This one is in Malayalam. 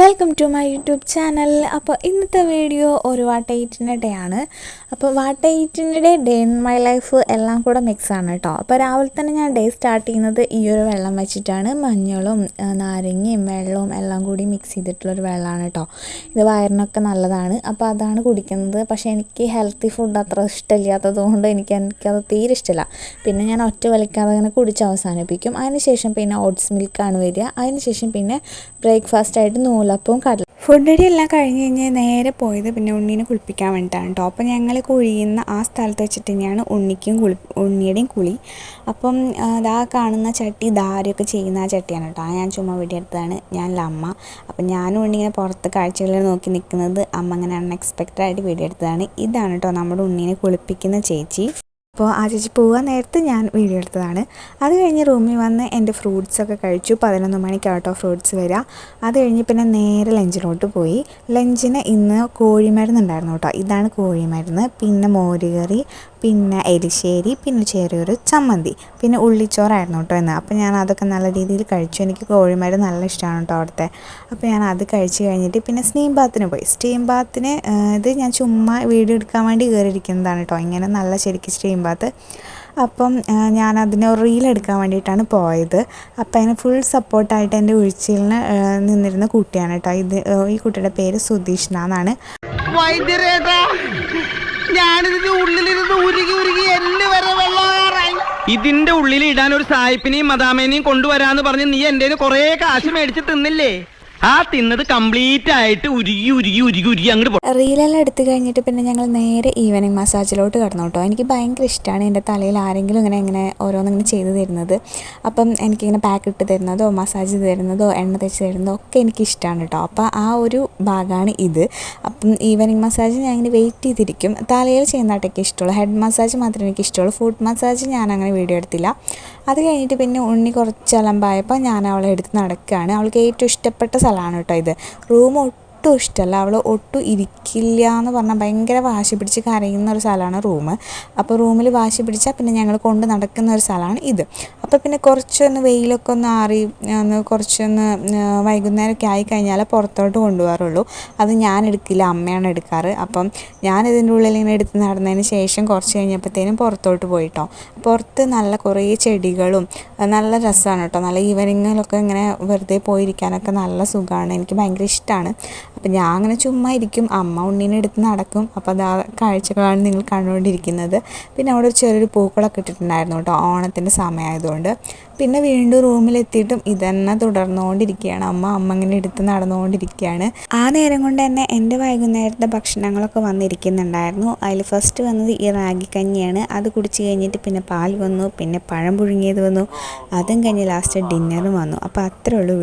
Welcome to my YouTube channel അപ്പോൾ ഇന്നത്തെ വീഡിയോ ഒരു വാട്ട എയ്റ്റിന്റെ ഡേ ആണ്. അപ്പോൾ വാട്ട എയ്റ്റിന്റെ day day in my life എല്ലാം കൂടെ മിക്സ് ആണ് കേട്ടോ അപ്പോൾ രാവിലെ തന്നെ ഞാൻ ഡേ സ്റ്റാർട്ട് ചെയ്യുന്നത് ഈ ഒരു വെള്ളം വെച്ചിട്ടാണ്. മഞ്ഞളും നാരങ്ങയും വെള്ളവും എല്ലാം കൂടി മിക്സ് ചെയ്തിട്ടുള്ളൊരു വെള്ളമാണ് കേട്ടോ ഇത് വയറിനൊക്കെ നല്ലതാണ്. അപ്പോൾ അതാണ് കുടിക്കുന്നത്. പക്ഷേ എനിക്ക് ഹെൽത്തി ഫുഡ് അത്ര ഇഷ്ടമില്ലാത്തത് കൊണ്ട് എനിക്ക് എനിക്കത് തീരെ ഇഷ്ടമില്ല. പിന്നെ ഞാൻ ഒറ്റ വലിക്കാതെ അങ്ങനെ കുടിച്ച് അവസാനിപ്പിക്കും. അതിനുശേഷം പിന്നെ ഓട്സ് മിൽക്കാണ് വരിക. അതിനുശേഷം പിന്നെ ബ്രേക്ക്ഫാസ്റ്റ് ആയിട്ട് നൂലപ്പവും കടല ഫുഡ് റെഡി എല്ലാം കഴിഞ്ഞ് കഴിഞ്ഞ് നേരെ പോയത് പിന്നെ ഉണ്ണീനെ കുളിപ്പിക്കാൻ വേണ്ടിയിട്ടാണ് കേട്ടോ അപ്പം ഞങ്ങൾ കുഴിയുന്ന ആ സ്ഥലത്ത് വെച്ചിട്ട് തന്നെയാണ് ഉണ്ണിക്കും കുളി ഉണ്ണിയുടെയും കുളി. അപ്പം ഇതാ കാണുന്ന ചട്ടി ധാരയൊക്കെ ചെയ്യുന്ന ആ ചട്ടിയാണ് കേട്ടോ ഞാൻ ചുമ്മാ വീടിയെടുത്തതാണ് ഞാൻ അമ്മ. അപ്പം ഞാനും ഉണ്ണിങ്ങനെ പുറത്ത് കാഴ്ചകളിൽ നോക്കി നിൽക്കുന്നത് അമ്മ അങ്ങനെ അൺഎക്സ്പെക്റ്റഡ് ആയിട്ട് എടുത്തതാണ്. ഇതാണ് കേട്ടോ നമ്മുടെ ഉണ്ണീനെ കുളിപ്പിക്കുന്ന ചേച്ചി. അപ്പോൾ ആ ചേച്ചി പോകാൻ നേരത്ത് ഞാൻ വീഡിയോ എടുത്തതാണ്. അത് കഴിഞ്ഞ് റൂമിൽ വന്ന് എന്റെ ഫ്രൂട്ട്സൊക്കെ കഴിച്ചു. പതിനൊന്ന് മണിക്ക് കേട്ടോ ഫ്രൂട്ട്സ് വരിക അത് കഴിഞ്ഞ് പിന്നെ നേരെ ലഞ്ചിലോട്ട് പോയി. ലഞ്ചിന് ഇന്ന് കോഴിമരുന്നുണ്ടായിരുന്നു കേട്ടോ. ഇതാണ് കോഴിമരുന്ന്. പിന്നെ മോരുകറി പിന്നെ എരിശ്ശേരി പിന്നെ ചെറിയൊരു ചമ്മന്തി പിന്നെ ഉള്ളിച്ചോറായിരുന്നു കേട്ടോ ഇന്ന്. അപ്പോൾ ഞാൻ അതൊക്കെ നല്ല രീതിയിൽ കഴിച്ചു. എനിക്ക് കോഴിമാര് നല്ല ഇഷ്ടമാണ് കേട്ടോ അവിടുത്തെ. അപ്പോൾ ഞാൻ അത് കഴിച്ച് കഴിഞ്ഞിട്ട് പിന്നെ സ്റ്റീം ബാത്തിന് പോയി. സ്റ്റീം ബാത്തിന് ഇത് ഞാൻ ചുമ്മാ വീഡിയോ എടുക്കാൻ വേണ്ടി കയറിയിരിക്കുന്നതാണ് കേട്ടോ. ഇങ്ങനെ നല്ല ശരിക്കും സ്റ്റീം ബാത്ത് അപ്പം ഞാൻ അതിനെ റീൽ എടുക്കാൻ വേണ്ടിയിട്ടാണ് പോയത്. അപ്പം അതിന് ഫുൾ സപ്പോർട്ടായിട്ട് എന്റെ ഉഴിച്ചിലിന് നിന്നിരുന്ന കുട്ടിയാണ് കേട്ടോ ഇത്. ഈ കുട്ടിയുടെ പേര് സുധീഷ്ണ എന്നാണ്. ഞാനിതിന്റെ ഉള്ളിലിരുന്ന് ഉരുകി ഉരുകി എല്ല് വരെ വെള്ളം ഇതിന്റെ ഉള്ളിൽ ഇടാൻ ഒരു സായിപ്പിനെയും മദാമേനെയും കൊണ്ടുവരാന്ന് പറഞ്ഞ് നീ എന്റെ കൊറേ കാശ് മേടിച്ച് തിന്നില്ലേ? ആ തിന്നത് കംപ്ലീറ്റ് ആയിട്ട് ഉരുകി ഉരുകി ഉരുകി ഉരുകി അങ്ങോട്ട് റീലെല്ലാം എടുത്തു കഴിഞ്ഞിട്ട് പിന്നെ ഞങ്ങൾ നേരെ ഈവനിങ് മസാജിലോട്ട് കടന്നു കേട്ടോ. എനിക്ക് ഭയങ്കര ഇഷ്ടമാണ് എന്റെ തലയിൽ ആരെങ്കിലും ഇങ്ങനെ ഇങ്ങനെ ഓരോന്നിങ്ങനെ ചെയ്ത് തരുന്നത്. അപ്പം എനിക്കിങ്ങനെ പാക്ക് ഇട്ട് തരുന്നതോ മസാജ് തരുന്നതോ എണ്ണ തേച്ച് തരുന്നതോ ഒക്കെ എനിക്ക് ഇഷ്ടമാണ് കേട്ടോ. അപ്പോൾ ആ ഒരു ഭാഗമാണ് ഇത്. അപ്പം ഈവനിങ് മസാജ് ഞാൻ ഇങ്ങനെ വെയിറ്റ് ചെയ്തിരിക്കും. തലയിൽ ചെയ്യുന്നതായിട്ടൊക്കെ ഇഷ്ടമുള്ളൂ. ഹെഡ് മസാജ് മാത്രമേ എനിക്ക് ഇഷ്ടമുള്ളൂ. ഫുഡ് മസാജ് ഞാൻ അങ്ങനെ വീഡിയോ എടുത്തില്ല. അത് കഴിഞ്ഞിട്ട് പിന്നെ ഉണ്ണി കുറച്ച് അലമ്പായപ്പോൾ ഞാൻ അവളെ എടുത്ത് നടക്കുകയാണ്. അവൾക്ക് ഏറ്റവും ഇഷ്ടപ്പെട്ട സ്ഥലമാണ് കേട്ടോ ഇത്. റൂം ഒട്ടും ഇഷ്ടമല്ല. അവൾ ഒട്ടും ഇരിക്കില്ല എന്ന് പറഞ്ഞാൽ ഭയങ്കര വാശി പിടിച്ച് കരയുന്ന ഒരു സ്ഥലമാണ് റൂം. അപ്പോൾ റൂമിൽ വാശി പിടിച്ചാൽ പിന്നെ ഞങ്ങൾ കൊണ്ട് നടക്കുന്ന ഒരു സ്ഥലമാണ് ഇത്. അപ്പോൾ പിന്നെ കുറച്ചൊന്ന് വെയിലൊക്കെ ഒന്ന് ആറി ഒന്ന് കുറച്ചൊന്ന് വൈകുന്നേരമൊക്കെ ആയി പുറത്തോട്ട് കൊണ്ടുപോകാറുള്ളൂ. അത് ഞാൻ എടുക്കില്ല അമ്മയാണ് എടുക്കാറ്. അപ്പം ഞാൻ ഇതിന്റെ ഉള്ളിൽ ഇങ്ങനെ എടുത്ത് നടന്നതിന് ശേഷം കുറച്ച് കഴിഞ്ഞപ്പോഴത്തേനും പുറത്തോട്ട് പോയിട്ടോ. പുറത്ത് നല്ല കുറേ ചെടികളും നല്ല രസമാണ് കേട്ടോ. നല്ല ഈവനിങ്ങിലൊക്കെ ഇങ്ങനെ വെറുതെ പോയിരിക്കാനൊക്കെ നല്ല സുഖമാണ്. എനിക്ക് ഭയങ്കര ഇഷ്ടമാണ്. അപ്പം ഞാൻ അങ്ങനെ ചുമ്മാ ഇരിക്കും. അമ്മ ഉണ്ണീനെ എടുത്ത് നടക്കും. അപ്പോൾ അതാ കാഴ്ചകളാണ് നിങ്ങൾ കണ്ടുകൊണ്ടിരിക്കുന്നത്. പിന്നെ അവിടെ ഒരു ചെറിയൊരു പൂക്കളൊക്കെ ഇട്ടിട്ടുണ്ടായിരുന്നു കേട്ടോ ഓണത്തിന്റെ സമയമായതുകൊണ്ട്. പിന്നെ വീണ്ടും റൂമിലെത്തിയിട്ടും ഇതന്നെ തുടർന്നുകൊണ്ടിരിക്കുകയാണ്. അമ്മ അമ്മ ഇങ്ങനെ എടുത്ത് നടന്നുകൊണ്ടിരിക്കുകയാണ്. ആ നേരം കൊണ്ട് തന്നെ എന്റെ വൈകുന്നേരത്തെ ഭക്ഷണങ്ങളൊക്കെ വന്നിരിക്കുന്നുണ്ടായിരുന്നു. അതിൽ ഫസ്റ്റ് വന്നത് ഈ റാഗി കഞ്ഞിയാണ്. അത് കുടിച്ച് കഴിഞ്ഞിട്ട് പിന്നെ പാൽ വന്നു പിന്നെ പഴം പുഴുങ്ങിയത് വന്നു. അതും കഴിഞ്ഞ് ലാസ്റ്റ് ഡിന്നറും വന്നു. അപ്പോൾ അത്രേ ഉള്ളൂ